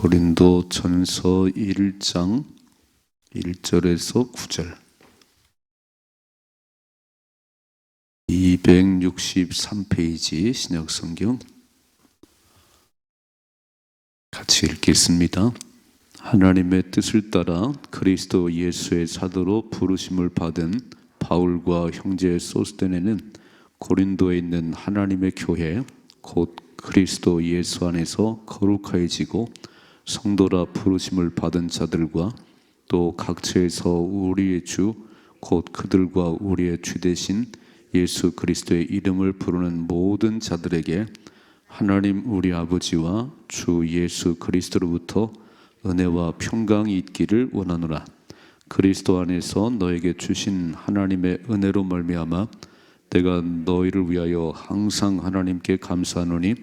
고린도 전서 1장 1절에서 9절 263페이지 신약 성경 같이 읽겠습니다. 하나님의 뜻을 따라 그리스도 예수의 사도로 부르심을 받은 바울과 형제 소스테네는 고린도에 있는 하나님의 교회 곧 그리스도 예수 안에서 거룩하여지고 성도라 부르심을 받은 자들과 또 각처에서 우리의 주 곧 그들과 우리의 주 되신 예수 그리스도의 이름을 부르는 모든 자들에게 하나님 우리 아버지와 주 예수 그리스도로부터 은혜와 평강이 있기를 원하노라. 그리스도 안에서 너에게 주신 하나님의 은혜로 말미암아 내가 너희를 위하여 항상 하나님께 감사하노니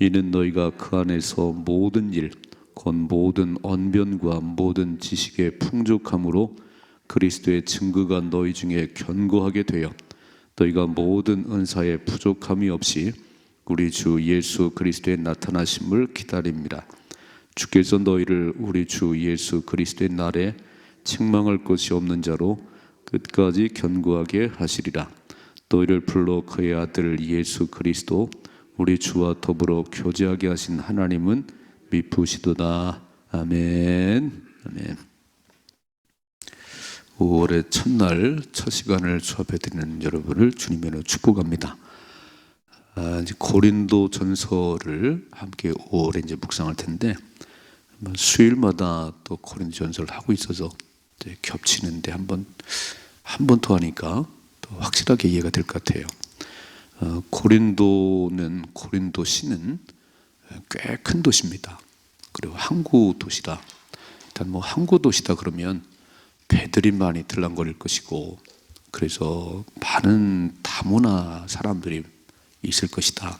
이는 너희가 그 안에서 모든 일, 곧 모든 언변과 모든 지식의 풍족함으로 그리스도의 증거가 너희 중에 견고하게 되어 너희가 모든 은사에 부족함이 없이 우리 주 예수 그리스도의 나타나심을 기다립니다. 주께서 너희를 우리 주 예수 그리스도의 날에 책망할 것이 없는 자로 끝까지 견고하게 하시리라. 너희를 불러 그의 아들 예수 그리스도 우리 주와 더불어 교제하게 하신 하나님은 미쁘시도다. 아멘. 아멘. 5월의 첫날 첫 시간을 수업해 드리는 여러분을 주님으로 축복합니다. 아, 이제 고린도 전서를 함께 5월에 이제 묵상할 텐데 뭐 수요일마다 또 고린도 전서를 하고 있어서 겹치는데 한번 한 번 더 하니까 또 확실하게 이해가 될 것 같아요. 어, 고린도는 고린도 시는 꽤 큰 도시입니다. 그리고 항구 도시다. 일단 뭐 항구 도시다 그러면 배들이 많이 들랑거릴 것이고 그래서 많은 다문화 사람들이 있을 것이다.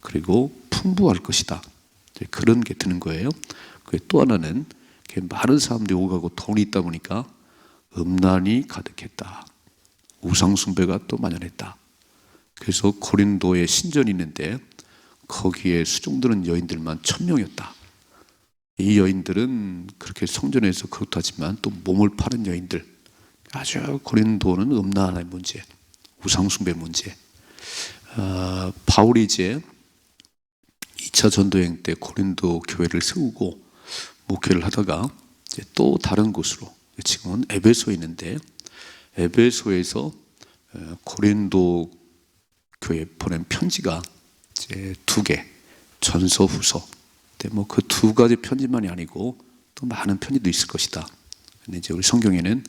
그리고 풍부할 것이다. 그런 게 드는 거예요. 또 하나는 많은 사람들이 오가고 돈이 있다 보니까 음란이 가득했다. 우상숭배가 또 만연했다. 그래서 고린도에 신전이 있는데 거기에 수종드는 여인들만 천 명이었다. 이 여인들은 그렇게 성전에서 그렇다지만 또 몸을 파는 여인들 아주 고린도는 음란의 문제, 우상숭배 문제. 어, 바울이 이제 2차 전도행 때 고린도 교회를 세우고 목회를 하다가 또 다른 곳으로 지금은 에베소에 있는데 에베소에서 고린도 교회 보낸 편지가 이제 두 개, 전서 후서. 뭐그 두 가지 편지만이 아니고 또 많은 편지도 있을 것이다. 근데 이제 우리 성경에는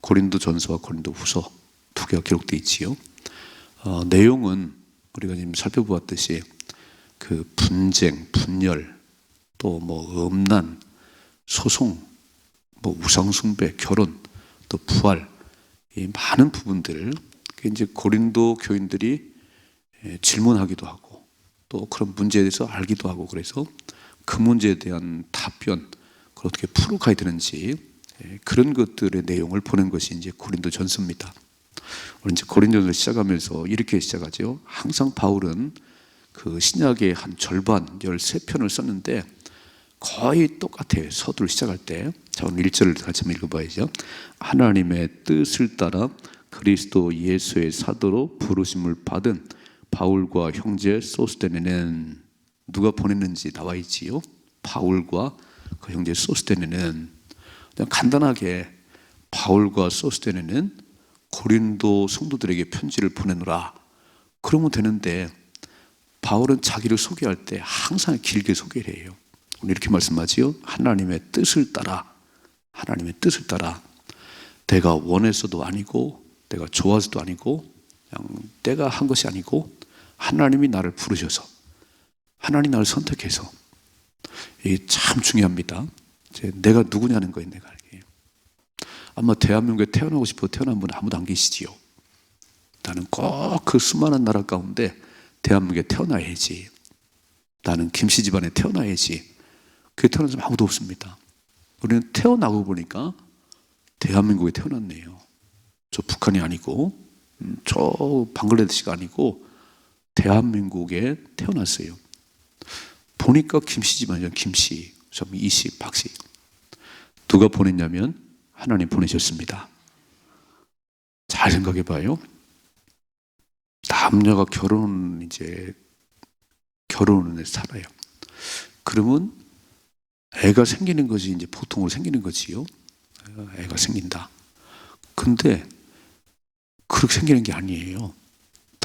고린도 전서와 고린도 후서 두 개가 기록되어 있지요. 어, 내용은 우리가 지금 살펴보았듯이 그 분쟁, 분열, 또 뭐 음란, 소송, 뭐 우상숭배, 결혼, 또 부활 이 많은 부분들을 이제 고린도 교인들이 질문하기도 하고 또 그런 문제에 대해서 알기도 하고 그래서 그 문제에 대한 답변 그걸 어떻게 풀어가야 되는지 그런 것들의 내용을 보는 것이 이제 고린도 전서입니다. 이제 고린도를 시작하면서 이렇게 시작하죠. 항상 바울은 그 신약의 한 절반 13편을 썼는데 거의 똑같아요. 서두를 시작할 때. 자, 오늘 1절을 같이 한번 읽어봐야죠. 하나님의 뜻을 따라 그리스도 예수의 사도로 부르심을 받은 바울과 형제 소스테네는 누가 보냈는지 나와 있지요. 바울과 그 형제 소스테네는 그냥 간단하게 바울과 소스테네는 고린도 성도들에게 편지를 보내노라. 그러면 되는데 바울은 자기를 소개할 때 항상 길게 소개를 해요. 오늘 이렇게 말씀하지요. 하나님의 뜻을 따라 하나님의 뜻을 따라 내가 원해서도 아니고 내가 좋아서도 아니고 그냥 내가 한 것이 아니고 하나님이 나를 부르셔서 하나님 나를 선택해서 이게 참 중요합니다. 내가 누구냐는 거예요, 내가 알게. 아마 대한민국에 태어나고 싶어 태어난 분 아무도 안 계시지요. 나는 꼭 그 수많은 나라 가운데 대한민국에 태어나야지. 나는 김씨 집안에 태어나야지. 그게 태어난 사람 아무도 없습니다. 우리는 태어나고 보니까 대한민국에 태어났네요. 저 북한이 아니고, 음, 저 방글라데시가 아니고, 대한민국에 태어났어요. 보니까 김씨 집안이잖 김씨. 좀 이씨, 박씨. 누가 보냈냐면 하나님 보내셨습니다. 잘 생각해 봐요. 남녀가 결혼 이제 결혼을 살아요. 그러면 애가 생기는 것이 이제 보통으로 생기는 거지요. 애가 생긴다. 근데 그렇게 생기는 게 아니에요.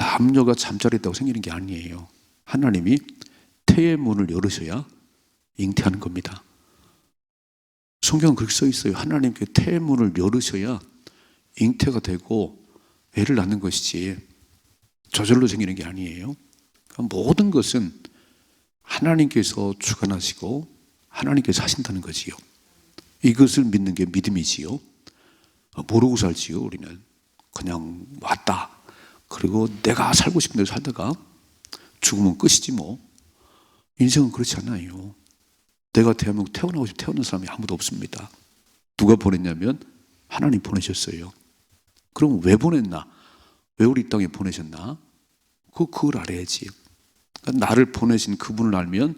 남녀가 잠자리 있다고 생기는 게 아니에요. 하나님이 태의 문을 열으셔야 잉태하는 겁니다. 성경은 그렇게 써 있어요. 하나님께 태의 문을 열으셔야 잉태가 되고 애를 낳는 것이지 저절로 생기는 게 아니에요. 그러니까 모든 것은 하나님께서 주관하시고 하나님께서 하신다는 거지요. 이것을 믿는 게 믿음이지요. 모르고 살지요, 우리는. 그냥 왔다. 그리고 내가 살고 싶은 대로 살다가 죽으면 끝이지 뭐. 인생은 그렇지 않아요. 내가 대한민국 태어나고 싶어 태어난 사람이 아무도 없습니다. 누가 보냈냐면 하나님 보내셨어요. 그럼 왜 보냈나? 왜 우리 땅에 보내셨나? 그 그걸 알아야지. 그러니까 나를 보내신 그분을 알면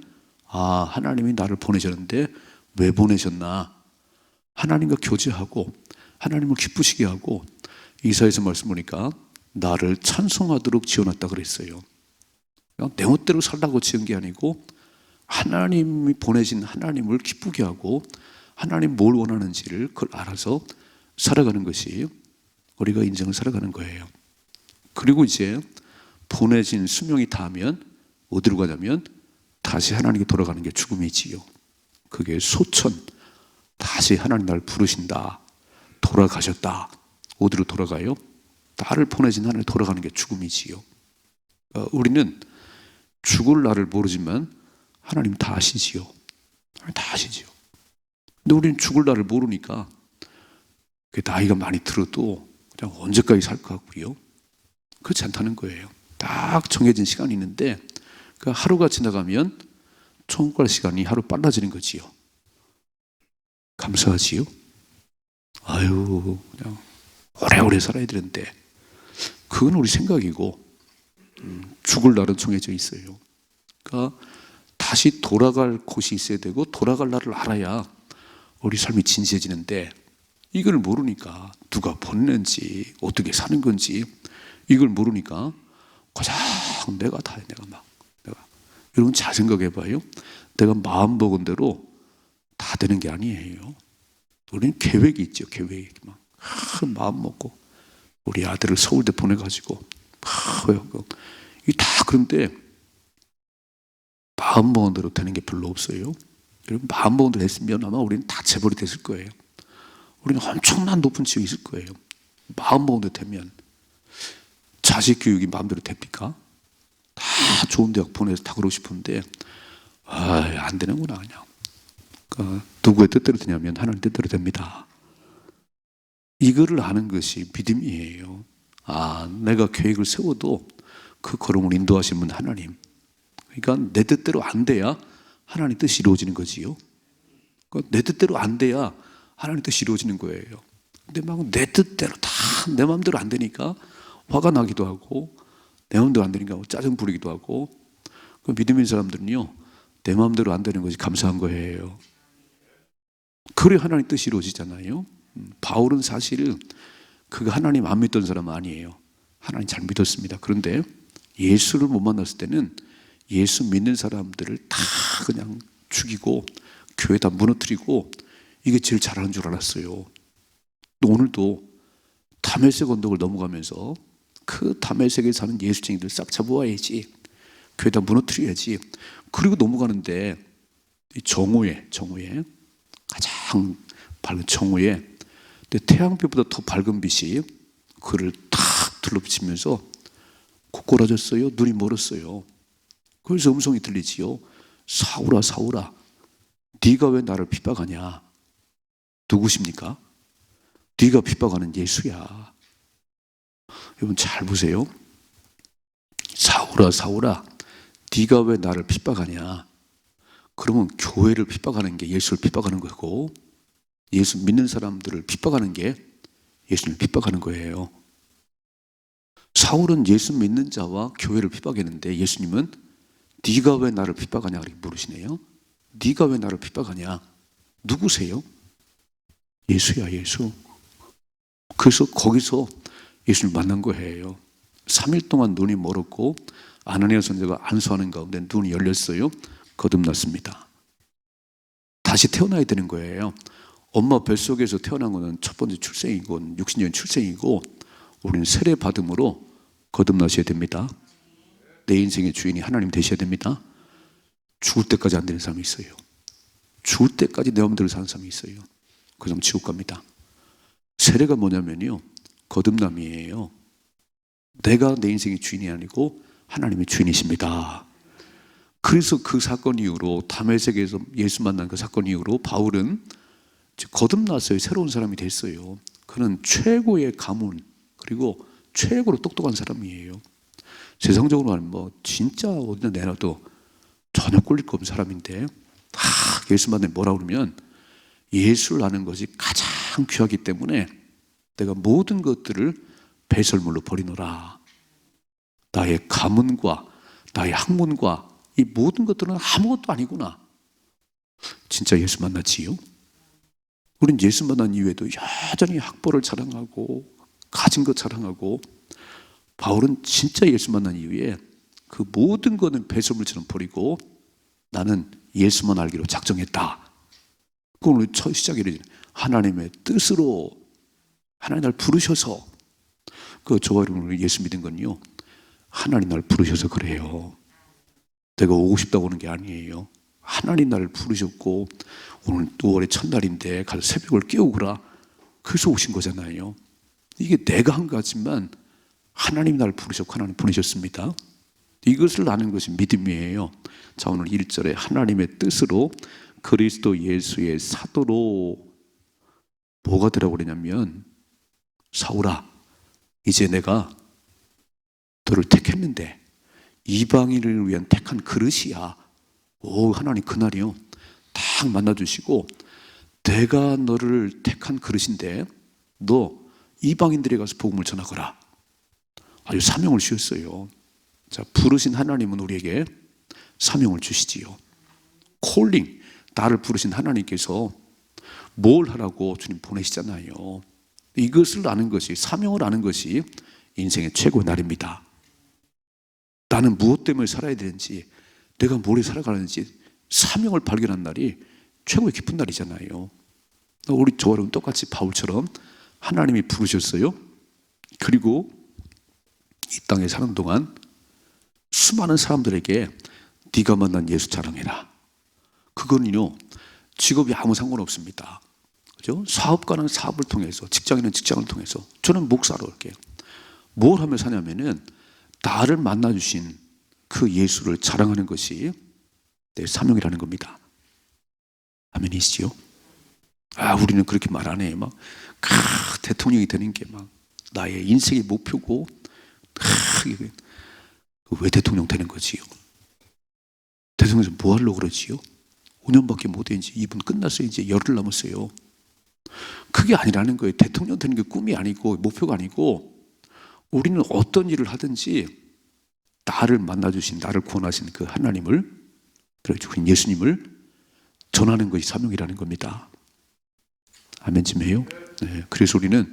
아 하나님이 나를 보내셨는데 왜 보내셨나? 하나님과 교제하고 하나님을 기쁘시게 하고 이사에서 말씀 보니까 나를 찬송하도록 지어놨다 그랬어요. 내 멋대로 살라고 지은 게 아니고 하나님이 보내신 하나님을 기쁘게 하고 하나님 뭘 원하는지를 그걸 알아서 살아가는 것이 우리가 인생을 살아가는 거예요. 그리고 이제 보내진 수명이 닿으면 어디로 가냐면 다시 하나님께 돌아가는 게 죽음이지요. 그게 소천. 다시 하나님 나를 부르신다. 돌아가셨다. 어디로 돌아가요? 나를 보내신 하나님 돌아가는 게 죽음이지요. 어, 우리는 죽을 날을 모르지만 하나님 다 아시지요. 다 아시지요. 근데 우리는 죽을 날을 모르니까 그 나이가 많이 들어도 그냥 언제까지 살 것 같고요. 그렇지 않다는 거예요. 딱 정해진 시간이 있는데 그 하루가 지나가면 총괄 시간이 하루 빨라지는 거지요. 감사하지요. 아유 그냥 오래오래 살아야 되는데 그건 우리 생각이고 음, 죽을 날은 정해져 있어요. 그러니까 다시 돌아갈 곳이 있어야 되고 돌아갈 날을 알아야 우리 삶이 진지해지는데 이걸 모르니까 누가 보냈는지 어떻게 사는 건지 이걸 모르니까 가장 내가 다 해, 내가 막 내가 여러분 잘 생각해 봐요. 내가 마음 먹은 대로 다 되는 게 아니에요. 우리는 계획이 있죠. 계획이 막 아, 마음 먹고 우리 아들을 서울대 보내가지고 이다 그런데 마음 먹은 대로 되는 게 별로 없어요. 여러분 마음 먹은 대로 했으면 아마 우리는 다 재벌이 됐을 거예요. 우리는 엄청난 높은 지역에 있을 거예요. 마음 먹은 대로 되면 자식 교육이 마음대로 됩니까? 다 좋은 대학 보내서 다 그러고 싶은데 아, 안 되는구나 그냥. 그러니까 누구의 뜻대로 되냐면 하나님 뜻대로 됩니다. 이거를 아는 것이 믿음이에요. 아, 내가 계획을 세워도 그 걸음을 인도하시는 분 하나님. 그러니까 내 뜻대로 안 돼야 하나님 뜻이 이루어지는 거지요. 그러니까 내 뜻대로 안 돼야 하나님 뜻이 이루어지는 거예요. 근데 막 내 뜻대로 다 내 마음대로 안 되니까 화가 나기도 하고 내 마음대로 안 되니까 짜증 부리기도 하고 그 믿음 있는 사람들은요 내 마음대로 안 되는 것이 감사한 거예요. 그래 하나님 뜻이 이루어지잖아요. 음, 바울은 사실 그가 하나님 안 믿던 사람 아니에요. 하나님 잘 믿었습니다. 그런데 예수를 못 만났을 때는 예수 믿는 사람들을 다 그냥 죽이고 교회 다 무너뜨리고 이게 제일 잘하는 줄 알았어요. 오늘도 다메섹 언덕을 넘어가면서 그 다메섹에 사는 예수쟁이들 싹 잡아와야지. 교회 다 무너뜨려야지. 그리고 넘어가는데 이 정오에 정오에 가장 밝은 정오에 근데 태양빛보다 더 밝은 빛이 그를 탁 둘러비치면서 고꾸라졌어요. 눈이 멀었어요. 그래서 음성이 들리지요. 사울아 사울아 네가 왜 나를 핍박하냐? 누구십니까? 네가 핍박하는 예수야. 여러분 잘 보세요. 사울아 사울아 네가 왜 나를 핍박하냐? 그러면 교회를 핍박하는 게 예수를 핍박하는 거고 예수 믿는 사람들을 핍박하는 게 예수님을 핍박하는 거예요. 사울은 예수 믿는 자와 교회를 핍박했는데 예수님은 네가 왜 나를 핍박하냐 그렇게 물으시네요. 네가 왜 나를 핍박하냐? 누구세요? 예수야 예수. 그래서 거기서 예수를 만난 거예요. 3일 동안 눈이 멀었고 아나니아 선자가 안수하는 가운데 눈이 열렸어요. 거듭났습니다. 다시 태어나야 되는 거예요. 엄마 뱃속에서 태어난 거는 첫 번째 출생이고 육신적인 출생이고 우리는 세례 받음으로 거듭나셔야 됩니다. 내 인생의 주인이 하나님 되셔야 됩니다. 죽을 때까지 안 되는 사람이 있어요. 죽을 때까지 내 마음대로 사는 사람이 있어요. 그 사람 지옥 갑니다. 세례가 뭐냐면요. 거듭남이에요. 내가 내 인생의 주인이 아니고 하나님의 주인이십니다. 그래서 그 사건 이후로 담에색에서 예수 만난 그 사건 이후로 바울은 거듭났어요. 새로운 사람이 됐어요. 그는 최고의 가문 그리고 최고로 똑똑한 사람이에요. 세상적으로 말하면 뭐 진짜 어디나 내놔도 전혀 꼴릴 거 없는 사람인데 다 예수 만나 뭐라 그러면 예수를 아는 것이 가장 귀하기 때문에 내가 모든 것들을 배설물로 버리노라. 나의 가문과 나의 학문과 이 모든 것들은 아무것도 아니구나. 진짜 예수 만났지요? 우린 예수 만난 이후에도 여전히 학벌을 자랑하고 가진 것 자랑하고 바울은 진짜 예수 만난 이후에 그 모든 거는 배설물처럼 버리고 나는 예수만 알기로 작정했다. 그 오늘 첫 시작이래. 하나님의 뜻으로 하나님 날 부르셔서 그 저와 여러분 예수 믿은 건요. 하나님 날 부르셔서 그래요. 내가 오고 싶다고 하는 게 아니에요. 하나님 나를 부르셨고 오늘 6월의 첫날인데 가서 새벽을 깨우거라. 그래서 오신 거잖아요. 이게 내가 한 거지만 하나님 나를 부르셨고 하나님 보내셨습니다. 이것을 아는 것이 믿음이에요. 자, 오늘 1절에 하나님의 뜻으로 그리스도 예수의 사도로 뭐가 되라고 그러냐면 사울아 이제 내가 너를 택했는데 이방인을 위한 택한 그릇이야. 오 하나님 그날이요. 딱 만나주시고 내가 너를 택한 그릇인데 너 이방인들에 가서 복음을 전하거라. 아주 사명을 주셨어요. 자 부르신 하나님은 우리에게 사명을 주시지요. 콜링 나를 부르신 하나님께서 뭘 하라고 주님 보내시잖아요. 이것을 아는 것이 사명을 아는 것이 인생의 최고의 날입니다. 나는 무엇 때문에 살아야 되는지, 내가 뭘 살아가는지 사명을 발견한 날이 최고의 기쁜 날이잖아요. 우리 저와 여러분 똑같이 바울처럼 하나님이 부르셨어요. 그리고 이 땅에 사는 동안 수많은 사람들에게 네가 만난 예수 자랑해라. 그거는요 직업이 아무 상관 없습니다. 그죠? 사업가는 사업을 통해서, 직장인은 직장을 통해서, 저는 목사로 이렇게 뭘 하며 사냐면은 나를 만나 주신 그 예수를 자랑하는 것이 내 사명이라는 겁니다. 아멘이시죠? 아, 우리는 그렇게 말 안 해. 막, 아, 대통령이 되는 게 막, 나의 인생의 목표고, 아, 이게 왜 대통령 되는 거지요? 대통령에서 뭐 하려고 그러지요? 5년밖에 못 했지. 이분 끝났어요. 이제 열흘 남았어요. 그게 아니라는 거예요. 대통령 되는 게 꿈이 아니고, 목표가 아니고, 우리는 어떤 일을 하든지, 나를 만나주신, 나를 구원하신 그 하나님을, 그렇죠. 예수님을 전하는 것이 사명이라는 겁니다. 아멘 지매요? 네. 그래서 우리는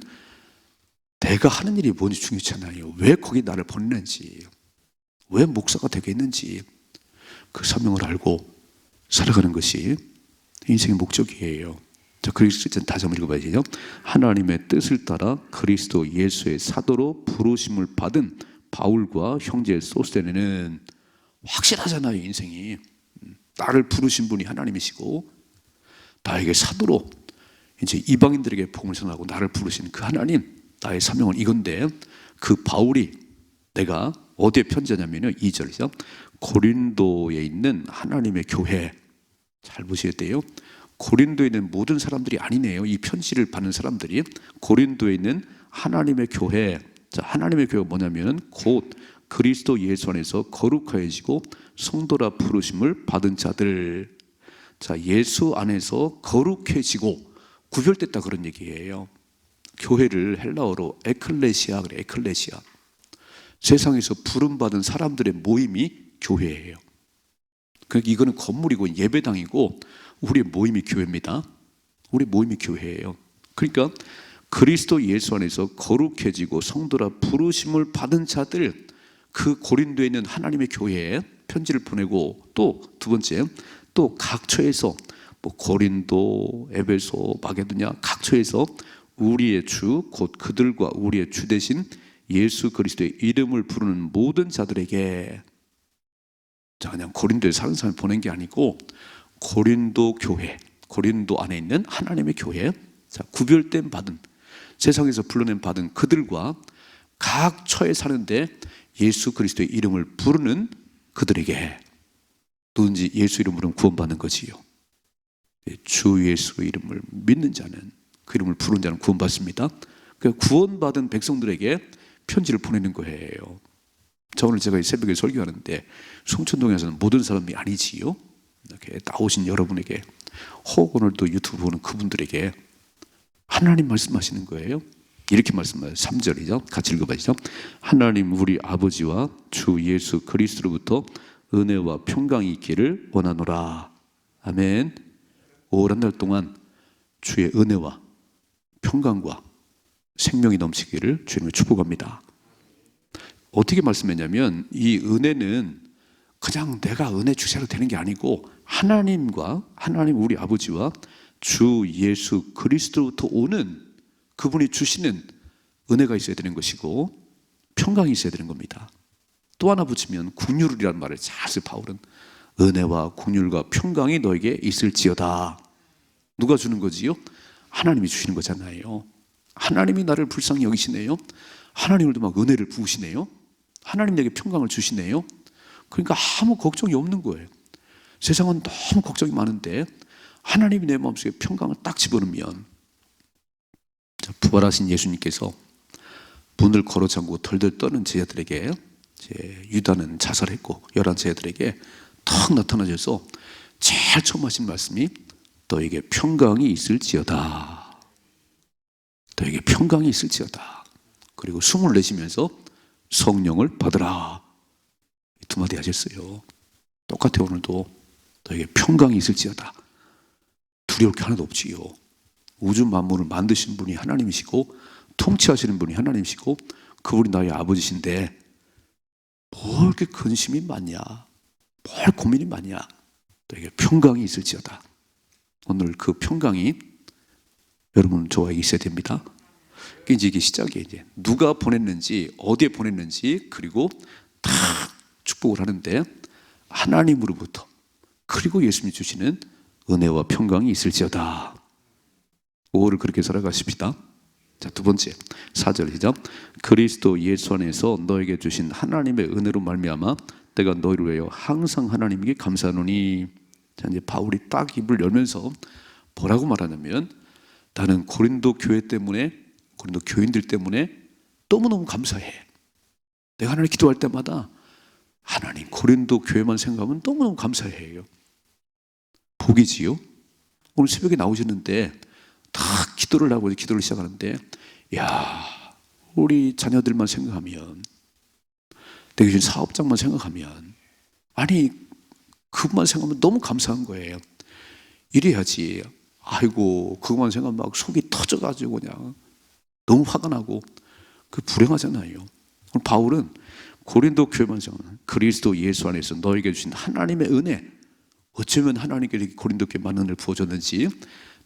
내가 하는 일이 뭔지 중요치 않아요. 왜 거기 나를 보내는지, 왜 목사가 되겠는지 그 사명을 알고 살아가는 것이 인생의 목적이에요. 자, 그리스도 다시 한번 읽어봐야죠. 하나님의 뜻을 따라 그리스도 예수의 사도로 부르심을 받은 바울과 형제 소스테네는 확실하잖아요, 인생이. 음, 나를 부르신 분이 하나님이시고 나에게 사도로 이제 이방인들에게 복음을 전하고 나를 부르신 그 하나님 나의 사명은 이건데 그 바울이 내가 어디에 편지하냐면요 2절이죠 고린도에 있는 하나님의 교회 잘 보셔야 돼요 고린도에 있는 모든 사람들이 아니네요 이 편지를 받는 사람들이 고린도에 있는 하나님의 교회 자 하나님의 교회가 뭐냐면 곧 그리스도 예수 안에서 거룩하여지고 성도라 부르심을 받은 자들 자 예수 안에서 거룩해지고 구별됐다 그런 얘기예요. 교회를 헬라어로 에클레시아 그래 에클레시아. 세상에서 부름 받은 사람들의 모임이 교회예요. 그러니까 이거는 건물이고 예배당이고 우리의 모임이 교회입니다. 우리 모임이 교회예요. 그러니까 그리스도 예수 안에서 거룩해지고 성도라 부르심을 받은 자들 그 고린도에 있는 하나님의 교회에 편지를 보내고 또 두 번째 또 각처에서 뭐 고린도, 에베소, 마게도냐 각처에서 우리의 주 곧 그들과 우리의 주 대신 예수 그리스도의 이름을 부르는 모든 자들에게 자 그냥 고린도에 사는 사람 보낸 게 아니고 고린도 교회, 고린도 안에 있는 하나님의 교회, 자 구별된 받은 세상에서 불러낸 받은 그들과 각 처에 사는데 예수 그리스도의 이름을 부르는 그들에게 누군지 예수 이름으로 구원받는 거지요. 예, 주 예수 이름을 믿는 자는 그 이름을 부르는 자는 구원받습니다. 그 구원받은 백성들에게 편지를 보내는 거예요. 자 오늘 제가 이 새벽에 설교하는데 송천동에서는 모든 사람이 아니지요. 이렇게 나오신 여러분에게 혹 오늘 또 유튜브 보는 그분들에게 하나님 말씀하시는 거예요. 이렇게 말씀하세요. 3절이죠. 같이 읽어봐시죠. 하나님 우리 아버지와 주 예수 그리스도로부터 은혜와 평강이 있기를 원하노라. 아멘. 오랜 날 동안 주의 은혜와 평강과 생명이 넘치기를 주님을 축복합니다. 어떻게 말씀했냐면 이 은혜는 그냥 내가 은혜 주셔도 되는 게 아니고 하나님과 하나님 우리 아버지와 주 예수 그리스도부터 오는 그분이 주시는 은혜가 있어야 되는 것이고 평강이 있어야 되는 겁니다. 또 하나 붙이면 국률이라는 말을 잘써 바울은 은혜와 국률과 평강이 너에게 있을지어다. 누가 주는 거지요? 하나님이 주시는 거잖아요. 하나님이 나를 불쌍히 여기시네요. 하나님을도 막 은혜를 부으시네요. 하나님 내게 평강을 주시네요. 그러니까 아무 걱정이 없는 거예요. 세상은 너무 걱정이 많은데 하나님이 내 마음속에 평강을 딱 집어넣으면 자, 부활하신 예수님께서 문을 걸어 잠그고 덜덜 떠는 제자들에게 유다는 자살했고 열한 제자들에게 탁 나타나셔서 제일 처음 하신 말씀이 너에게 평강이 있을지어다. 너에게 평강이 있을지어다. 그리고 숨을 내쉬면서 성령을 받으라. 이두 마디 하셨어요. 똑같아 오늘도 너에게 평강이 있을지어다. 두려울 게 하나도 없지요. 우주 만물을 만드신 분이 하나님이시고 통치하시는 분이 하나님이시고 그분이 나의 아버지신데 뭘 이렇게 근심이 많냐? 뭘 고민이 많냐? 너에게 평강이 있을지어다. 오늘 그 평강이 여러분 저에게 있어야 됩니다. 이제 이게 시작이에요. 이제 누가 보냈는지 어디에 보냈는지 그리고 다 축복을 하는데 하나님으로부터 그리고 예수님이 주시는 은혜와 평강이 있을지어다. 5월을 그렇게 살아가십시다. 자, 두 번째. 4절 시작. 그리스도 예수 안에서 너에게 주신 하나님의 은혜로 말미암아 내가 너희를 위하여 항상 하나님께 감사하노니. 자, 이제 바울이 딱 입을 열면서 뭐라고 말하냐면 나는 고린도 교회 때문에 고린도 교인들 때문에 너무너무 감사해. 내가 하나님 기도할 때마다 하나님 고린도 교회만 생각하면 너무너무 감사해요. 복이지요. 오늘 새벽에 나오셨는데 다 기도를 하고 기도를 시작하는데 야 우리 자녀들만 생각하면 내게 준 사업장만 생각하면 아니 그것만 생각하면 너무 감사한 거예요. 이래야지. 아이고 그것만 생각하면 막 속이 터져가지고 그냥 너무 화가 나고 그 불행하잖아요. 바울은 고린도 교회만 생각하는 그리스도 예수 안에서 너에게 주신 하나님의 은혜 어쩌면 하나님께 이렇게 고린도 교회 많은 은혜를 부어줬는지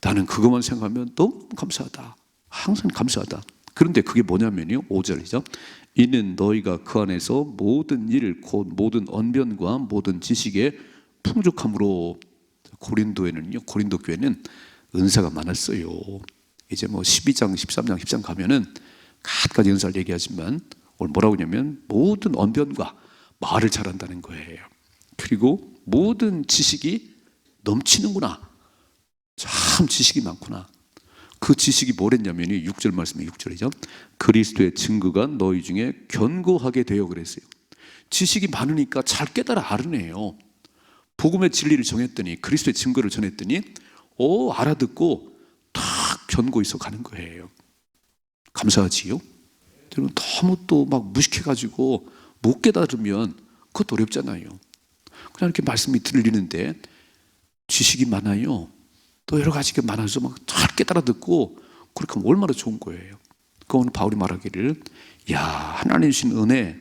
나는 그것만 생각하면 너무 감사하다. 항상 감사하다. 그런데 그게 뭐냐면요. 5절이죠. 이는 너희가 그 안에서 모든 일, 곧 모든 언변과 모든 지식에 풍족함으로 고린도에는요. 고린도 교회는 은사가 많았어요. 이제 뭐 12장, 13장, 10장 가면은 갖가지 은사를 얘기하지만 오늘 뭐라고 하냐면 모든 언변과 말을 잘한다는 거예요. 그리고 모든 지식이 넘치는구나. 참 지식이 많구나. 그 지식이 뭐랬냐면요. 6절 말씀에 6절이죠. 그리스도의 증거가 너희 중에 견고하게 되어 그랬어요. 지식이 많으니까 잘 깨달아 알으네요. 복음의 진리를 정했더니 그리스도의 증거를 전했더니 오 알아듣고 다 견고 있어 가는 거예요. 감사하지요. 여러분 너무 또 막 무식해가지고 못 깨달으면 그것도 어렵잖아요. 그냥 이렇게 말씀이 들리는데 지식이 많아요. 또 여러 가지가 많아서 막잘 깨달아 듣고 그렇게 하면 얼마나 좋은 거예요. 그 오늘 바울이 말하기를 야 하나님 주신 은혜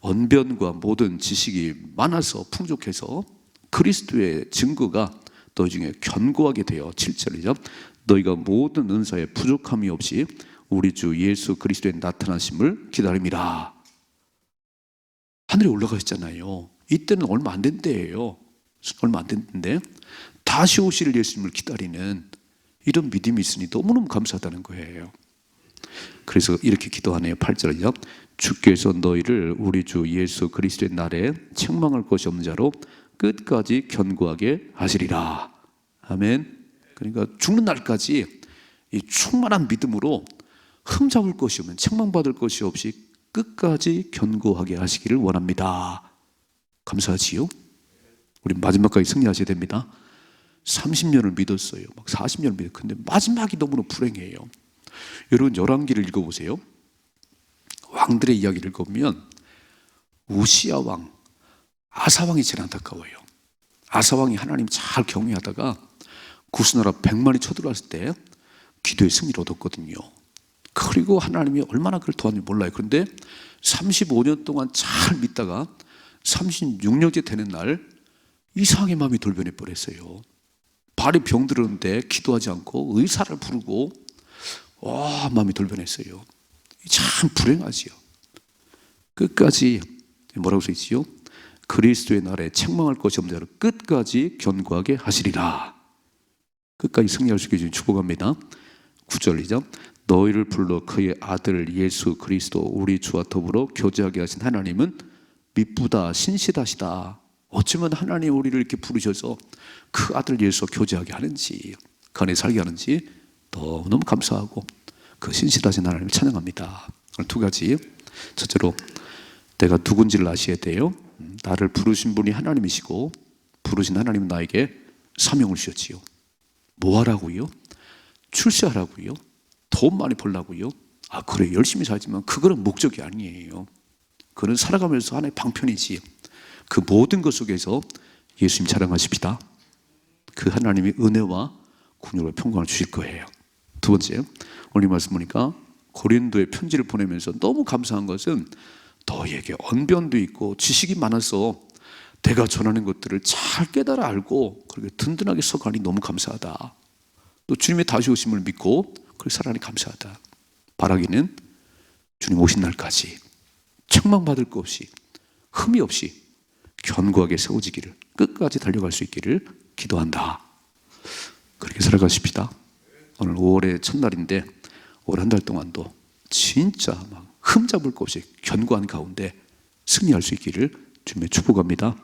언변과 모든 지식이 많아서 풍족해서 그리스도의 증거가 너희 중에 견고하게 되어 7절이죠. 너희가 모든 은사에 부족함이 없이 우리 주 예수 그리스도의 나타나심을 기다림이라. 하늘에 올라가셨잖아요. 이때는 얼마 안 된 때예요. 얼마 안 됐는데 다시 오실 예수님을 기다리는 이런 믿음이 있으니 너무너무 감사하다는 거예요. 그래서 이렇게 기도하네요. 8절이요. 주께서 너희를 우리 주 예수 그리스도의 날에 책망할 것이 없는 자로 끝까지 견고하게 하시리라. 아멘. 그러니까 죽는 날까지 이 충만한 믿음으로 흠잡을 것이 없는 책망받을 것이 없이 끝까지 견고하게 하시기를 원합니다. 감사하지요? 우리 마지막까지 승리하셔야 됩니다. 30년을 믿었어요. 막 40년을 믿었어요. 근데 마지막이 너무나 불행해요. 여러분 열왕기를 읽어보세요. 왕들의 이야기를 읽으면 우시아 왕, 아사 왕이 제일 안타까워요. 아사 왕이 하나님 잘 경외하다가 구스나라 100만이 쳐들어왔을 때 기도의 승리를 얻었거든요. 그리고 하나님이 얼마나 그를 도왔는지 몰라요. 그런데 35년 동안 잘 믿다가 36년째 되는 날 이상하게 마음이 돌변해 버렸어요. 발이 병들었는데 기도하지 않고 의사를 부르고 와 마음이 돌변했어요. 참 불행하지요. 끝까지 뭐라고 써 있지요? 그리스도의 날에 책망할 것이 없는 자로 끝까지 견고하게 하시리라. 끝까지 승리할 수 있게 주님 축복합니다. 9절이죠. 너희를 불러 그의 아들 예수 그리스도 우리 주와 더불어 교제하게 하신 하나님은 미쁘다 신실하시다. 어쩌면 하나님 우리를 이렇게 부르셔서 그 아들 예수와 교제하게 하는지 그 안에 살게 하는지 너무너무 감사하고 그 신실하신 하나님을 찬양합니다. 두 가지. 첫째로 내가 누군지를 아셔야 돼요. 음, 나를 부르신 분이 하나님이시고 부르신 하나님은 나에게 사명을 주셨지요. 뭐 하라고요? 출세하라고요? 돈 많이 벌라고요? 아 그래 열심히 살지만 그거는 목적이 아니에요. 그는 살아가면서 하나의 방편이지. 그 모든 것 속에서 예수님 자랑하십시다. 그 하나님이 은혜와 군유와 평강을 주실 거예요. 두 번째, 오늘 이 말씀 보니까 고린도에 편지를 보내면서 너무 감사한 것은 너희에게 언변도 있고 지식이 많아서 내가 전하는 것들을 잘 깨달아 알고 그렇게 든든하게 서가니 너무 감사하다. 또 주님의 다시 오심을 믿고 그렇게 살아가니 감사하다. 바라기는 주님 오신 날까지 책망받을 것 없이 흠이 없이 견고하게 세워지기를 끝까지 달려갈 수 있기를 기도한다. 그렇게 살아가십시다. 오늘 5월의 첫날인데 올 한 달 동안도 진짜 막 흠잡을 것 없이 견고한 가운데 승리할 수 있기를 주님의 축복합니다.